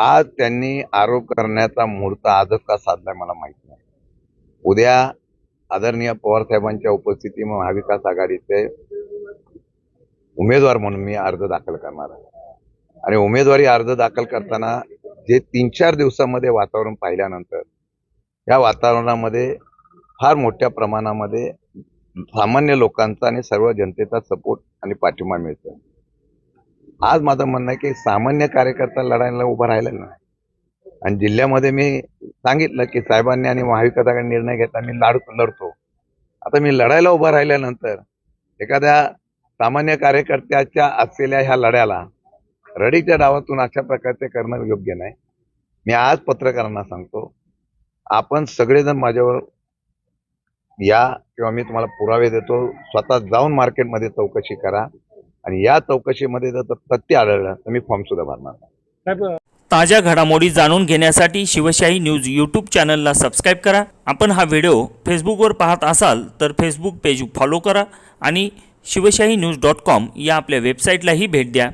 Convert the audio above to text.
आज त्यांनी आरोप करण्याचा मुहूर्त आजच का साधलाय मला माहीत नाही. उद्या आदरणीय पवार साहेबांच्या उपस्थिती महाविकास आघाडीचे उमेदवार म्हणून मी अर्ज दाखल करणार आहे. आणि उमेदवारी अर्ज दाखल करताना जे तीन चार दिवसामध्ये वातावरण पाहिल्यानंतर या वातावरणामध्ये फार मोठ्या प्रमाणामध्ये सामान्य लोकांचा आणि सर्व जनतेचा सपोर्ट आणि पाठिंबा मिळतो आज माझं म्हणणं आहे की सामान्य कार्यकर्ता लढायला उभं राहिलेला नाही. आणि जिल्ह्यामध्ये मी सांगितलं की साहेबांनी आणि महाविकासाकडे निर्णय घेतला मी लाड लढतो. आता मी लढायला उभा राहिल्यानंतर एखाद्या सामान्य कार्यकर्त्याच्या असलेल्या ह्या लढ्याला रडीच्या डावातून अशा प्रकारचे करणं योग्य नाही. मी आज पत्रकारांना सांगतो आपण सगळेजण माझ्यावर या किंवा मी तुम्हाला पुरावे देतो स्वतः जाऊन मार्केटमध्ये चौकशी करा. आणि या चौकशीमध्ये जर तथ्य आढळलं तर मी फॉर्म सुद्धा भरणार नाही. ताज्या घडामोडी जाणून घेण्यासाठी शिवशाही न्यूज यूट्यूब चॅनलला सबस्क्राईब करा आपण हा व्हिडिओ फेसबुकवर पाहत असाल तर फेसबुक पेज फॉलो करा आणि शिवशाही न्यूज डॉट कॉम या आपल्या वेबसाईटलाही भेट द्या